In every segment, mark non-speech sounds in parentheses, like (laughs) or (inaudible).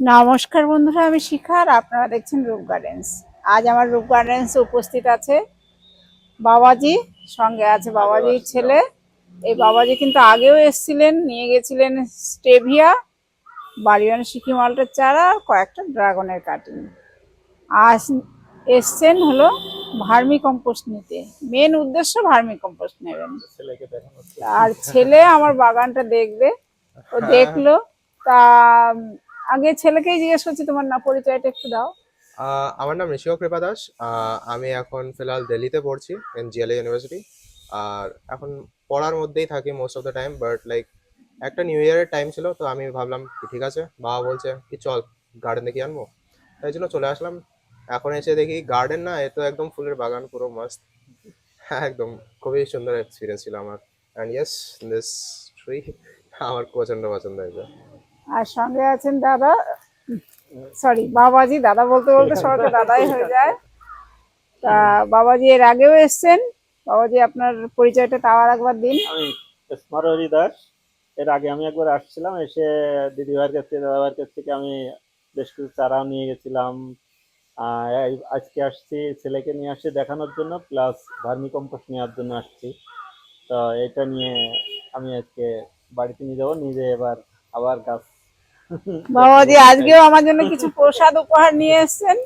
নমস্কার বন্ধুরা আমি শিখা আর আপনারা দেখছেন রূপ গার্ডেন্স। আজ আমার রূপ গার্ডেন্স উপস্থিত আছে বাবাজি সঙ্গে আছে বাবাজির ছেলে। এই বাবাজি কিন্তু আগেও এসেছিলেন নিয়ে গেছিলেন স্টেভিয়া বাড়িওয়ান সিকি মালটার চারা আর কয়েকটা ড্রাগনের কাটিং। আজ এসছেন হলো ভার্মি কম্পোস্ট নিতে। মেন উদ্দেশ্য ভার্মি কম্পোস্ট নেবেন। আর ছেলে আমার বাগানটা দেখবে ও (laughs) দেখল তা আগে ছেলেকেই জিজ্ঞেস করছি, তোমার না পরিচয়টা একটু দাও। আমার নাম ঋষিক কৃপা দাস। আমি এখন ফিলহাল দিল্লিতে পড়ছি জিএলএ ইউনিভার্সিটি আর এখন পড়ার মধ্যেই থাকি most of the time but like একটা নিউ ইয়ারের টাইম ছিল, তো আমি ভাবলাম ঠিক আছে, বাবা বলছে কি চল গার্ডেন দেখি আনব? তাই জন্য চলে আসলাম। এখন এসে দেখি গার্ডেন না, এ তো একদম ফুলের বাগান, পুরো মাস্ত (laughs) একদম খুবই সুন্দর এক্সপিরিয়েন্স ছিল আমার। অ্যান্ড ইয়েস দিস ট্রি আমার প্রচণ্ড পছন্দ হয়েছে। আর সঙ্গে আছেন দাদা সরি বাবাজি দাদা বলতে বলতে সবাই তো দাদাই হয়ে যায়। তা বাবাজি এর আগেও এসছেন। বাবাজি আপনার পরিচয়টা তাও আর একবার দিন। আমি স্মরহরি দাস। এর আগে আমি একবার আসছিলাম এসে দিদি ভাইয়ের কাছ থেকে দাদা ভাইয়ের কাছ থেকে আমি বেশ কিছু চারাও নিয়ে গেছিলাম। আজকে আসছি ছেলেকে নিয়ে আসছি দেখানোর জন্য প্লাস ভার্মি কম্পোস্ট নেওয়ার জন্য আসছি। তো এটা নিয়ে আমি আজকে বাড়িতে নিয়ে যাব নিজে এবার আবার গাছ বাবাজি, আজকেও আমার জন্য কিছু প্রসাদ উপহার নিয়ে এসেছেন।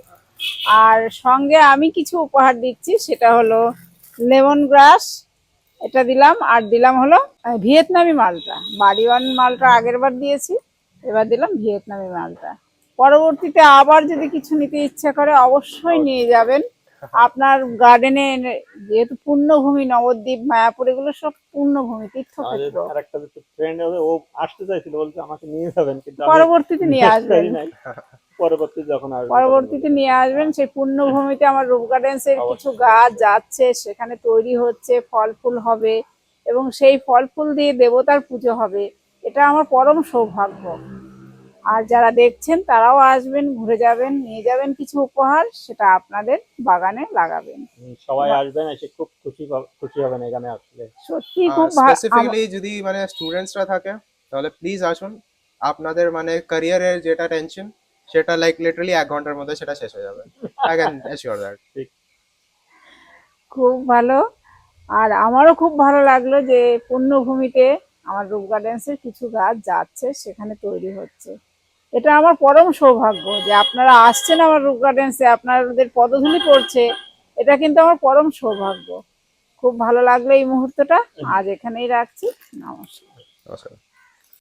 আর সঙ্গে আমি কিছু উপহার দিচ্ছি, সেটা হলো লেমন গ্রাস, এটা দিলাম, আর দিলাম হলো ভিয়েতনামি মালটা। বাড়িওয়ান মালটা আগের বার দিয়েছি, এবার দিলাম ভিয়েতনামি মালটা। পরবর্তীতে আবার যদি কিছু নিতে ইচ্ছা করে, অবশ্যই নিয়ে যাবেন। (laughs) আপনার গার্ডেনে যেহেতু পূর্ণভূমি নবদ্বীপ মায়াপুর এগুলো সব পূর্ণভূমি তীর্থক্ষেত্র। আর একটা ফ্রেন্ড হবে ও আসতে চাইছিল বলছে আমাকে নিয়ে যাবেন কিন্তু পরবর্তীতে নিয়ে আসবেন। যখন পরবর্তীতে নিয়ে আসবেন সেই পূর্ণভূমিতে আমার রূপ গার্ডেন্স এর কিছু গাছ যাচ্ছে সেখানে তৈরি হচ্ছে ফল ফুল হবে এবং সেই ফল ফুল দিয়ে দেবতার পুজো হবে। এটা আমার পরম সৌভাগ্য। আর যারা দেখছেন তারাও আসবেন ঘুরে যাবেন নিয়ে যাবেন কিছু উপহার সেটা আপনাদের বাগানে লাগাবেন। সবাই আসবেন এসে খুব খুশি খুশি হবেন এখানে আসলে। সত্যি খুব স্পেসিফিকলি যদি মানে স্টুডেন্টসরা থাকে তাহলে প্লিজ আসুন। আপনাদের মানে ক্যারিয়ারের যেটা টেনশন সেটা লাইক লিটারালি এক ঘণ্টার মধ্যে সেটা শেষ হয়ে যাবে। আই ক্যান অ্যাসিওর দ্যাট খুব ভালো। আর আমারও খুব ভালো লাগল যে পূর্ণভূমিতে আমার রূপ গার্ডেন্সের কিছু গাছ যাচ্ছে সেখানে তৈরি হচ্ছে। এটা আমার পরম সৌভাগ্য যে আপনারা আসছেন আমার রুক গার্ডেন্সে আপনাদের পদধূলি পড়ছে এটা কিন্তু আমার পরম সৌভাগ্য। খুব ভালো লাগল এই মুহূর্তটা। আজ এখানেই রাখছি। নমস্কার। নমস্কার।